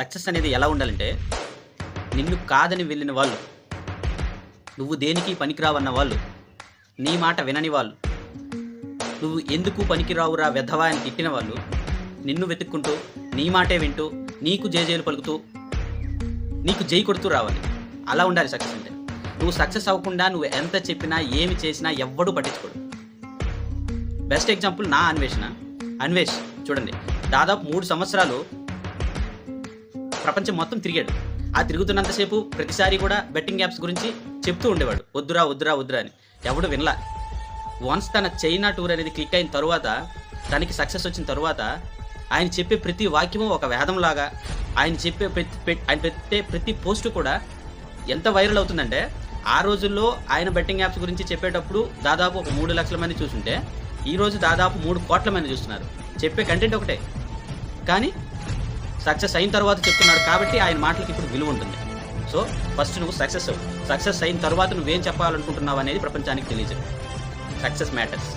Success అనేది ఎలా ఉండాలంటే నిన్ను కాదని వెళ్ళిన వాళ్ళు నువ్వు దేనికి పనికిరావన్న వాళ్ళు నీ మాట వినని వాళ్ళు నువ్వు ఎందుకు పనికిరావురా వెధవా అని తిట్టిన వాళ్ళు నిన్ను వెతుక్కుంటూ నీ మాటే వింటూ నీకు జేజేలు పలుకుతూ నీకు జై కొడుతూ రావాలి. అలా ఉండాలి సక్సెస్ అంటే. నువ్వు సక్సెస్ అవ్వకుండా నువ్వు ఎంత చెప్పినా ఏమి చేసినా ఎవ్వడూ పట్టించుకోడు. బెస్ట్ ఎగ్జాంపుల్ నా అన్వేషణ. అన్వేష్ చూడండి. దాదాపు మూడు సంవత్సరాలు ప్రపంచం మొత్తం తిరిగాడు ఆ తిరుగుతున్నంతసేపు ప్రతిసారి కూడా బెట్టింగ్ యాప్స్ గురించి చెప్తూ ఉండేవాడు. వద్దురా వద్దురా వద్దురా అని. ఎవడు వినలా. వన్స్ తన చైనా టూర్ అనేది క్లిక్ అయిన తర్వాత తనకి సక్సెస్ వచ్చిన తర్వాత ఆయన చెప్పే ప్రతి వాక్యము ఒక వేదంలాగా ఆయన చెప్పే ప్రతి ఆయన పెట్టే ప్రతి పోస్ట్ కూడా ఎంత వైరల్ అవుతుందంటే ఆ రోజుల్లో ఆయన బెట్టింగ్ యాప్స్ గురించి చెప్పేటప్పుడు దాదాపు ఒక మూడు లక్షల మంది చూస్తుంటే ఈరోజు దాదాపు మూడు కోట్ల మంది చూస్తున్నారు. చెప్పే కంటెంట్ ఒకటే. కానీ సక్సెస్ అయిన తర్వాత చెప్తున్నాడు కాబట్టి ఆయన మాటలకి ఇప్పుడు విలువ ఉంటుంది. సో ఫస్ట్ నువ్వు సక్సెస్ అవ్వు. సక్సెస్ అయిన తర్వాత నువ్వేం చెప్పాలనుకుంటున్నావు అనేది ప్రపంచానికి తెలియజేయి సక్సెస్ మ్యాటర్స్